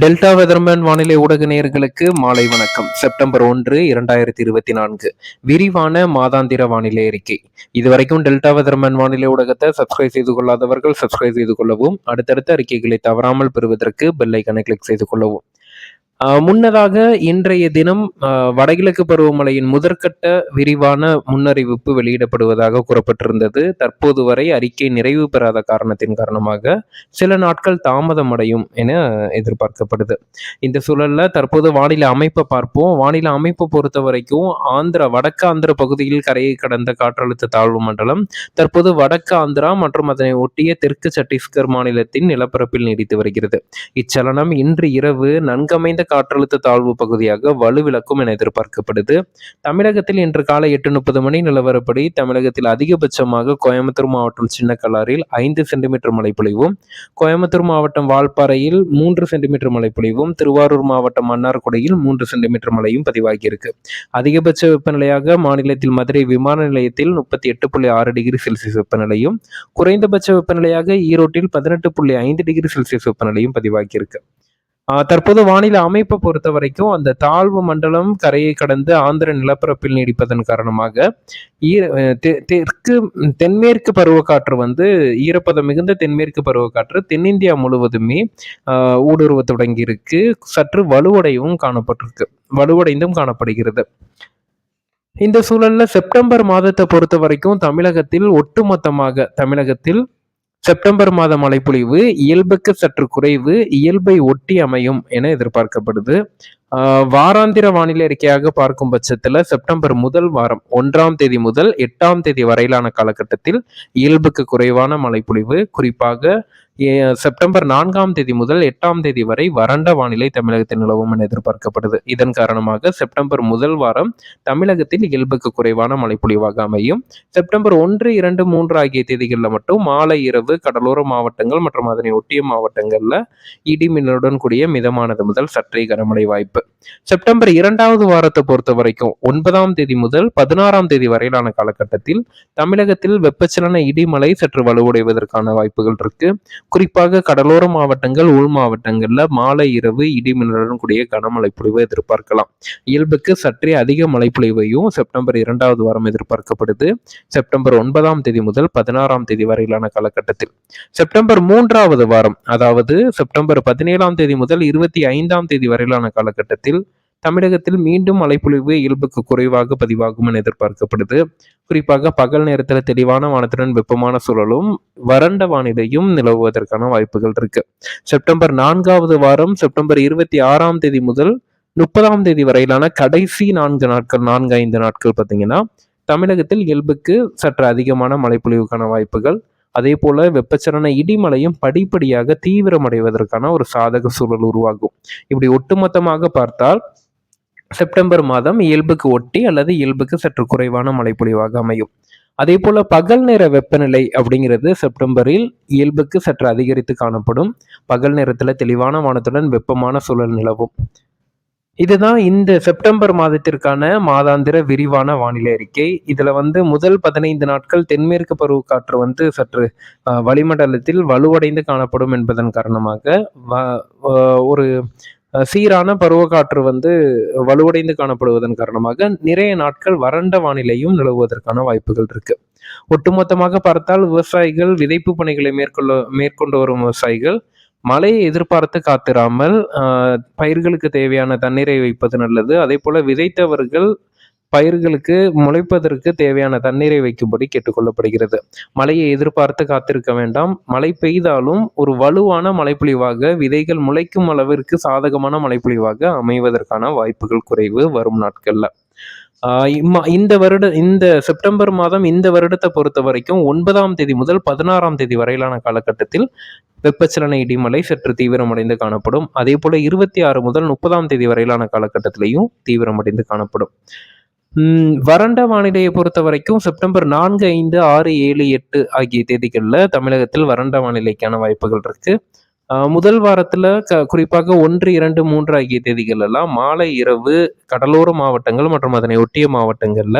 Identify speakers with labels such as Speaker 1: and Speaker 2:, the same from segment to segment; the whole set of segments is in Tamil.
Speaker 1: டெல்டா வெதர்மேன் வானிலை ஊடக நேயர்களுக்கு மாலை வணக்கம். செப்டம்பர் ஒன்று இரண்டாயிரத்தி இருபத்தி நான்கு. விரிவான மாதாந்திர வானிலை அறிக்கை. இதுவரைக்கும் டெல்டா வெதர்மேன் வானிலை ஊடகத்தை சப்ஸ்கிரைப் செய்து கொள்ளாதவர்கள் சப்ஸ்கிரைப் செய்து கொள்ளவும் அடுத்தடுத்த அறிக்கைகளை தவறாமல் பெறுவதற்கு பெல்லைக்கனை கிளிக் செய்து கொள்ளவும். முன்னதாக இன்றைய தினம் ஆஹ் வடகிழக்கு பருவமழையின் முதற்கட்ட விரிவான முன்னறிவிப்பு வெளியிடப்படுவதாக கூறப்பட்டிருந்தது. தற்போது வரை அறிக்கை நிறைவு பெறாத காரணத்தின் காரணமாக சில நாட்கள் தாமதமடையும் என எதிர்பார்க்கப்படுது. இந்த சூழல்ல தற்போது வானிலை அமைப்பை பார்ப்போம். வானிலை அமைப்பை பொறுத்த வரைக்கும் ஆந்திரா வடக்கு ஆந்திர பகுதியில் கரையை கடந்த காற்றழுத்த தாழ்வு மண்டலம் தற்போது வடக்கு ஆந்திரா மற்றும் அதனை ஒட்டிய தெற்கு சத்தீஸ்கர் மாநிலத்தின் நிலப்பரப்பில் நீடித்து வருகிறது. இச்சலனம் இன்று இரவு நன்கமைந்த காற்றழுத்த தாழ்வு பகுதியாக வலுவிழக்கும் என எதிர்பார்க்கப்படுது. தமிழகத்தில் இன்று காலை எட்டு முப்பது மணி நிலவரப்படி தமிழகத்தில் அதிகபட்சமாக கோயம்புத்தூர் மாவட்டம் சின்னக்கல்லாரில் ஐந்து சென்டிமீட்டர் மழைப்பொழிவும் கோயம்புத்தூர் மாவட்டம் வால்பாறையில் மூன்று சென்டிமீட்டர் மழைப்பொழிவும் திருவாரூர் மாவட்டம் மன்னார்குடியில் மூன்று சென்டிமீட்டர் மழையும் பதிவாகியிருக்கு. அதிகபட்ச வெப்பநிலையாக மாநிலத்தில் மதுரை விமான நிலையத்தில் முப்பத்தி எட்டு புள்ளி ஆறு டிகிரி செல்சியஸ் வெப்பநிலையும் குறைந்தபட்ச வெப்பநிலையாக ஈரோட்டில் பதினெட்டு புள்ளி ஐந்து டிகிரி செல்சியஸ் வெப்பநிலையும் பதிவாகியிருக்கு. தற்போது வானிலை அமைப்பை பொறுத்த வரைக்கும் அந்த தாழ்வு மண்டலம் கரையை கடந்து ஆந்திர நிலப்பரப்பில் நீடிப்பதன் காரணமாக ஈர தெ- தெற்கு தென்மேற்கு பருவக்காற்று வந்து ஈரப்பதம் மிகுந்த தென்மேற்கு பருவக்காற்று தென்னிந்தியா முழுவதுமே ஊடுருவ தொடங்கியிருக்கு. சற்று வலுவடையவும் காணப்பட்டிருக்கு. வலுவடைந்தும் காணப்படுகிறது. இந்த சூழல்ல செப்டம்பர் மாதத்தை பொறுத்த வரைக்கும் தமிழகத்தில் ஒட்டுமொத்தமாக தமிழகத்தில் செப்டம்பர் மாத மழைப்பொழிவு இயல்புக்கு சற்று குறைவு இயல்பை ஒட்டி அமையும் என எதிர்பார்க்கப்படுது. வாராந்திர வானிலை அறிக்கையாக பார்க்கும் பட்சத்தில் செப்டம்பர் முதல் வாரம் ஒன்றாம் தேதி முதல் எட்டாம் தேதி வரையிலான காலகட்டத்தில் இயல்புக்கு குறைவான மழைப்பொழிவு. குறிப்பாக ஏ- செப்டம்பர் நான்காம் தேதி முதல் எட்டாம் தேதி வரை வறண்ட வானிலை தமிழகத்தில் நிலவும் என எதிர்பார்க்கப்படுது. இதன் காரணமாக செப்டம்பர் முதல் வாரம் தமிழகத்தில் இயல்புக்கு குறைவான மழைப்பொழிவாக அமையும். செப்டம்பர் ஒன்று இரண்டு மூன்று ஆகிய தேதிகளில் மட்டும் மாலை இரவு கடலோர மாவட்டங்கள் மற்றும் அதனை ஒட்டிய மாவட்டங்களில் இடி மின்னலுடன் கூடிய மிதமானது முதல் சற்றே கனமழை வாய்ப்பு. செப்டம்பர் இரண்டாவது வாரத்தை பொறுத்த வரைக்கும் ஒன்பதாம் தேதி முதல் பதினாறாம் தேதி வரையிலான காலகட்டத்தில் தமிழகத்தில் வெப்பச்சலன இடிமலை சற்று வலுவடைவதற்கான வாய்ப்புகள் இருக்கு. குறிப்பாக கடலோர மாவட்டங்கள் உள் மாவட்டங்கள்ல மாலை இரவு இடி மின்னலுடன் கூடிய கனமழை பொழிவை எதிர்பார்க்கலாம். இயல்புக்கு சற்றே அதிக மழைப்பொழிவையும் செப்டம்பர் இரண்டாவது வாரம் எதிர்பார்க்கப்படுது. செப்டம்பர் ஒன்பதாம் தேதி முதல் பதினாறாம் தேதி வரையிலான காலகட்டத்தில். செப்டம்பர் மூன்றாவது வாரம் அதாவது செப்டம்பர் பதினேழாம் தேதி முதல் இருபத்தி ஐந்தாம் தேதி வரையிலான காலகட்டத்தில் தமிழகத்தில் மீண்டும் மழைப்பொழிவு இயல்புக்கு குறைவாக பதிவாகும் என எதிர்பார்க்கப்படுது. குறிப்பாக பகல் நேரத்தில் தெளிவான வானத்துடன் வெப்பமான சூழலும் வறண்ட வானிலையும் நிலவுவதற்கான வாய்ப்புகள் இருக்கு. செப்டம்பர் நான்காவது வாரம் செப்டம்பர் இருபத்தி ஆறாம் தேதி முதல் முப்பதாம் தேதி வரையிலான கடைசி நான்கு நாட்கள் நான்கு ஐந்து நாட்கள் பார்த்தீங்கன்னா தமிழகத்தில் இயல்புக்கு சற்று அதிகமான மழைப்பொழிவுக்கான வாய்ப்புகள் அதே போல வெப்பச்சலன இடிமலையும் படிப்படியாக தீவிரமடைவதற்கான ஒரு சாதக சூழல் உருவாகும். இப்படி ஒட்டுமொத்தமாக பார்த்தால் செப்டம்பர் மாதம் இயல்புக்கு ஒட்டி அல்லது இயல்புக்கு சற்று குறைவான மழைப்பொழிவாக அமையும். அதே போல பகல் நேர வெப்பநிலை அப்படிங்கிறது செப்டம்பரில் இயல்புக்கு சற்று அதிகரித்து காணப்படும். பகல் நேரத்தில் தெளிவான வானத்துடன் வெப்பமான சூழல் நிலவும். இதுதான் இந்த செப்டம்பர் மாதத்திற்கான மாதாந்திர விரிவான வானிலை அறிக்கை. இதுல வந்து முதல் பதினைந்து நாட்கள் தென்மேற்கு பருவக்காற்று வந்து சற்று வளிமண்டலத்தில் வலுவடைந்து காணப்படும் என்பதன் காரணமாக வ- ஒரு சீரான பருவக்காற்று வந்து வலுவடைந்து காணப்படுவதன் காரணமாக நிறைய நாட்கள் வறண்ட வானிலையும் நிலவுவதற்கான வாய்ப்புகள் இருக்கு. ஒட்டுமொத்தமாக பார்த்தால் விவசாயிகள் விதைப்பு பணிகளை மேற்கொள்ள மேற்கொண்டு வரும் விவசாயிகள் மழையை எதிர்பார்த்து காத்திராமல் பயிர்களுக்கு தேவையான தண்ணீரை வைப்பது நல்லது. அதே போல விதைத்தவர்கள் பயிர்களுக்கு முளைப்பதற்கு தேவையான தண்ணீரை வைக்கும்படி கேட்டுக்கொள்ளப்படுகிறது மழையை எதிர்பார்த்து காத்திருக்க வேண்டாம். மழை பெய்தாலும் ஒரு வலுவான மழைப்பொழிவாக விதைகள் முளைக்கும் அளவிற்கு சாதகமான மழைப்பொழிவாக அமைவதற்கான வாய்ப்புகள் குறைவு வரும் நாட்களில். இந்த வருட இந்த செப்டம்பர் மாதம் இந்த வருடத்தை பொறுத்த வரைக்கும் ஒன்பதாம் தேதி முதல் பதினாறாம் தேதி வரையிலான காலகட்டத்தில் வெப்பச்சலன இடிமலை சற்று தீவிரமடைந்து காணப்படும். அதே போல இருபத்தி ஆறு முதல் முப்பதாம் தேதி வரையிலான காலகட்டத்திலையும் தீவிரமடைந்து காணப்படும். உம் வறண்ட வானிலையை பொறுத்த வரைக்கும் செப்டம்பர் நான்கு ஐந்து ஆறு ஏழு எட்டு ஆகிய தேதிகளில் தமிழகத்தில் வறண்ட வானிலைக்கான வாய்ப்புகள் இருக்கு. முதல் வாரத்துல க குறிப்பாக ஒன்று இரண்டு மூன்று ஆகிய தேதிகள் எல்லாம் மாலை இரவு கடலோர மாவட்டங்கள் மற்றும் அதனை ஒட்டிய மாவட்டங்கள்ல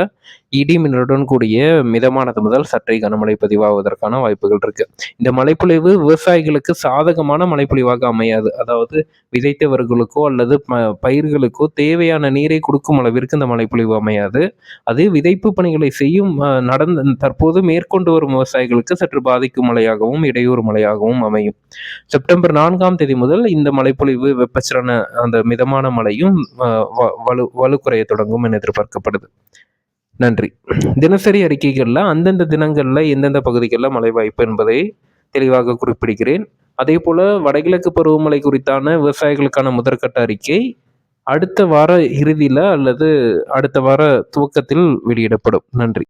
Speaker 1: இடி மின்னலுடன் கூடிய மிதமானது முதல் சற்றே கனமழை பதிவாவதற்கான வாய்ப்புகள் இருக்கு. இந்த மழைப்பொழிவு விவசாயிகளுக்கு சாதகமான மழைப்பொழிவாக அமையாது. அதாவது விதைத்தவர்களுக்கோ அல்லது ப- பயிர்களுக்கோ தேவையான நீரை கொடுக்கும் அளவிற்கு இந்த மழைப்பொழிவு அமையாது. அது விதைப்பு பணிகளை செய்யும் நடந்த தற்போது மேற்கொண்டு வரும் விவசாயிகளுக்கு சற்று பாதிக்கும் மழையாகவும் இடையூறு மழையாகவும் அமையும். செப்டம்பர் நான்காம் தேதி முதல் இந்த மழைப்பொழிவு வெப்பச்சலன அந்த மிதமான மழையும் வ- வலு வலுக்குறைய தொடங்கும் என எதிர்பார்க்கப்படுது. நன்றி. தினசரி அறிக்கைகளில் அந்தந்த தினங்களில் எந்தெந்த பகுதிகளில் மழை வாய்ப்பு என்பதை தெளிவாக குறிப்பிடுகிறேன். அதே போல் வடகிழக்கு பருவமழை குறித்தான விவசாயிகளுக்கான முதற்கட்ட அறிக்கை அடுத்த வார இறுதியில் அல்லது அடுத்த வார துவக்கத்தில் வெளியிடப்படும். நன்றி.